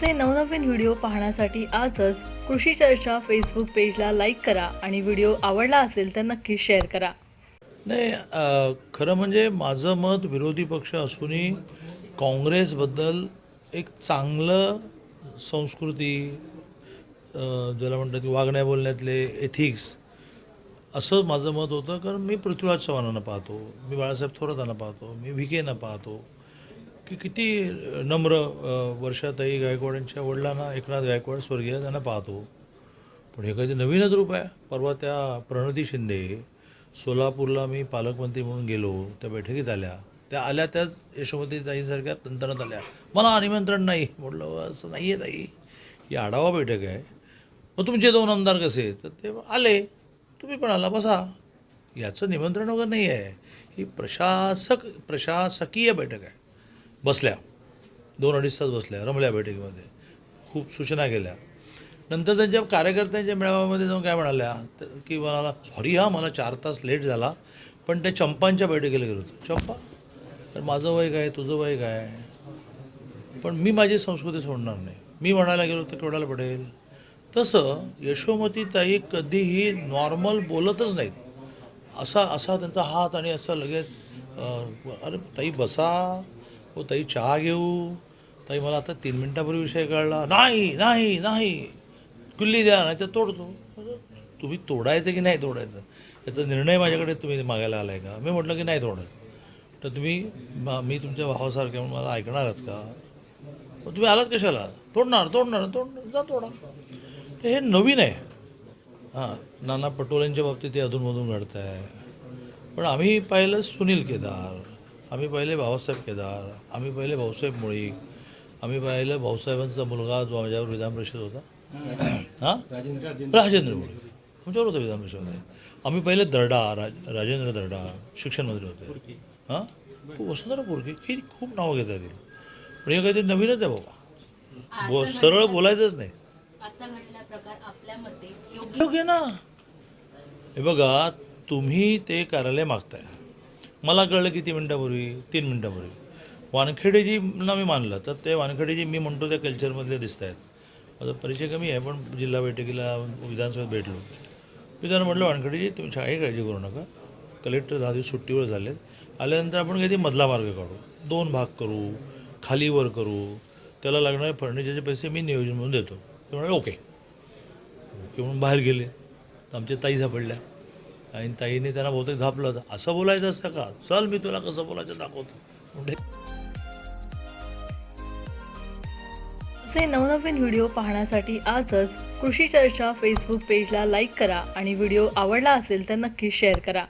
आमचे नवनवीन व्हिडिओ पाहण्यासाठी आजच कृषी चर्चा फेसबुक पेजला लाईक करा आणि व्हिडिओ आवडला असेल तर नक्की शेअर करा. नाही खरं म्हणजे माझं मत विरोधी पक्ष असूनही काँग्रेसबद्दल एक चांगलं संस्कृती ज्याला म्हणतात की वागण्या बोलण्यातले एथिक्स असं माझं मत होतं. कारण मी पृथ्वीराज चव्हाणांना पाहतो मी बाळासाहेब थोरातांना पाहतो मी व्हिकेंना पाहतो. की किती नम्र वर्षाताई गायकवाडांच्या वडिलांना एकनाथ गायकवाड स्वर्गीय त्यांना पाहतो. पण हे काही नवीनच रूप आहे. परवा त्या प्रणती शिंदे सोलापूरला मी पालकमंत्री म्हणून गेलो त्या बैठकीत आल्या. त्या आल्या त्याच यशोमती ताईंसारख्या तंत्रणात आल्या. मला निमंत्रण नाही. म्हटलं असं नाही आहे ताई. ही आढावा बैठक आहे. मग तुमचे दोन आमदार कसे? तर ते आले. तुम्ही पण आला बसा. याचं निमंत्रण वगैरे नाही आहे ही प्रशासक प्रशासकीय बैठक आहे. बसल्या. दोन अडीच तास बसल्या रमल्या बैठकीमध्ये. खूप सूचना केल्या. नंतर त्यांच्या कार्यकर्त्यांच्या मेळाव्यामध्ये जाऊन काय म्हणाल्या तर की मला सॉरी हा मला चार तास लेट झाला पण त्या चंपांच्या बैठकीला गेलो होतो. चंपा? तर माझं वय काय? तुझं वय काय? पण मी माझी संस्कृती सोडणार नाही. मी म्हणायला गेलो तर केवढ्याला पडेल? तसं यशोमती ताई कधीही नॉर्मल बोलतच नाहीत. असा असा त्यांचा हात आणि असं लगेच अरे ताई बसा. हो ताई चहा घेऊ? ताई मला आता तीन मिनटापूर्वी विषय कळला. नाही नाही नाही. किल्ली द्या नाही तर तोडतो तुम्ही तोडायचं की नाही तोडायचं? याचा निर्णय माझ्याकडे तुम्ही मागायला आला आहे का? मी म्हटलं की नाही तोडत. तर तुम्ही मी तुमच्या भावासारखे म्हणून मला ऐकणार आहात का? तुम्ही आलात कशाला? तोडणार तोडणार तोडणार. जा तोडा. हे नवीन आहे. हां नाना पटोलेंच्या बाबतीत ते अधूनमधून घडत आहे पण आम्ही पाहिलं सुनील केदार. आम्ही पाहिले भाऊसाहेब केदार आम्ही पाहिले भाऊसाहेब मुळीक आम्ही पाहिलं भाऊसाहेबांचा मुलगा जो माझ्यावर विधान परिषद होता. हां? राजेंद्र मुळीक. तुमच्यावर होतं विधान परिषदेमध्ये आम्ही पहिले दर्डा राज राजेंद्र दर्डा शिक्षण मंत्री होते हां? वसुंधरा पोरके. ही खूप नावं घेता येतील पण हे काहीतरी नवीनच आहे बाबा. बो सरळ बोलायचंच नाही. आजचा घडलेला प्रकार आपल्या मते योग्य योग्य ना? हे बघा तुम्ही ते कार्यालय मागताय. मला कळलं किती मिनटापूर्वी तीन मिनटापूर्वी. वानखेडेजींना मी मानलं तर ते वानखेडेजी मी म्हणतो त्या कल्चरमधले दिसत आहेत माझा परिचय कमी आहे पण जिल्हा बैठकीला विधानसभेत भेटलो. मी त्यांना म्हटलं वानखेडेजी तुम्ही काही काळजी करू नका. कलेक्टर दहा दिवस सुट्टीवर झालेत. आल्यानंतर आपण काहीतरी मधला मार्ग काढू. दोन भाग करू खालीवर करू. त्याला लागणारे फर्निचरचे पैसे मी नियोजन म्हणून देतो. ते म्हणाले ओके. ओके म्हणून बाहेर गेले. तर आमच्या ताई सापडल्या. आणि ताईने त्यांना बहुतेक झापलं होतं. असं बोलायचं असतं का? चल मी तुला कसं बोलायचं दाखवतो. म्हणजे असे नवनवीन व्हिडिओ पाहण्यासाठी आजच कृषी चर्चा फेसबुक पेजला लाईक करा आणि व्हिडिओ आवडला असेल तर नक्की शेअर करा.